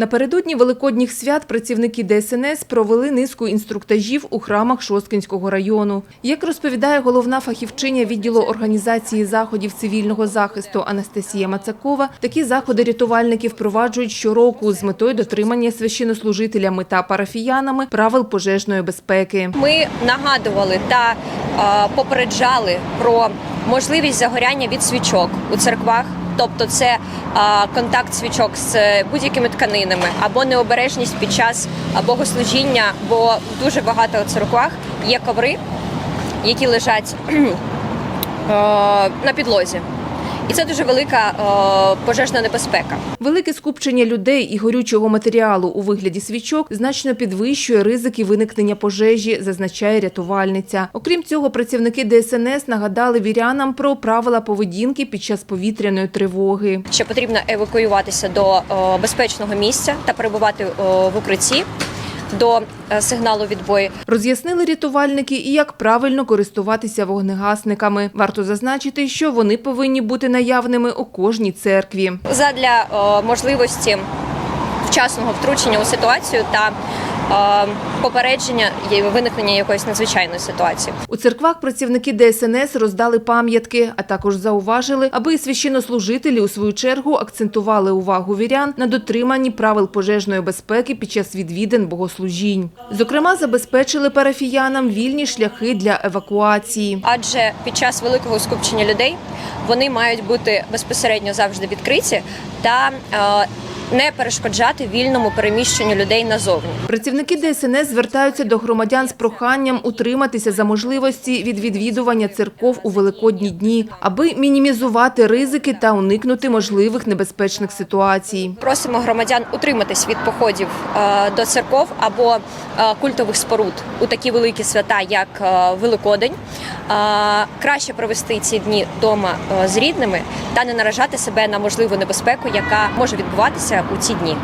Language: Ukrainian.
Напередодні великодніх свят працівники ДСНС провели низку інструктажів у храмах Шосткинського району. Як розповідає головна фахівчиня відділу організації заходів цивільного захисту Анастасія Мацакова, такі заходи рятувальники впроваджують щороку з метою дотримання священнослужителями та парафіянами правил пожежної безпеки. Ми нагадували та попереджали про можливість загоряння від свічок у церквах. Тобто це контакт свічок з будь-якими тканинами або необережність під час богослужіння, бо дуже багато у церквах є коври, які лежать на підлозі. І це дуже велика е, пожежна небезпека. Велике скупчення людей і горючого матеріалу у вигляді свічок значно підвищує ризики виникнення пожежі, зазначає рятувальниця. Окрім цього, працівники ДСНС нагадали вірянам про правила поведінки під час повітряної тривоги. що потрібно евакуюватися до е, безпечного місця та перебувати е, в укритті до е, сигналу відбою. Роз'яснили рятувальники і як правильно користуватися вогнегасниками. Варто зазначити, що вони повинні бути наявними у кожній церкві. задля можливості вчасного втручення у ситуацію та попередження виникнення якоїсь надзвичайної ситуації. У церквах працівники ДСНС роздали пам'ятки, а також зауважили, аби священнослужителі у свою чергу акцентували увагу вірян на дотриманні правил пожежної безпеки під час відвідин богослужінь. Зокрема, забезпечили парафіянам вільні шляхи для евакуації. Адже під час великого скупчення людей вони мають бути безпосередньо завжди відкриті та е, не перешкоджати вільному переміщенню людей назовні. Працівники ДСНС звертаються до громадян з проханням утриматися за можливості від відвідування церков у великодні дні, аби мінімізувати ризики та уникнути можливих небезпечних ситуацій. Просимо громадян утриматись від походів е, до церков або е, культових споруд у такі великі свята, як е, Великодень. Краще провести ці дні вдома з рідними та не наражати себе на можливу небезпеку, яка може відбуватися у ці дні.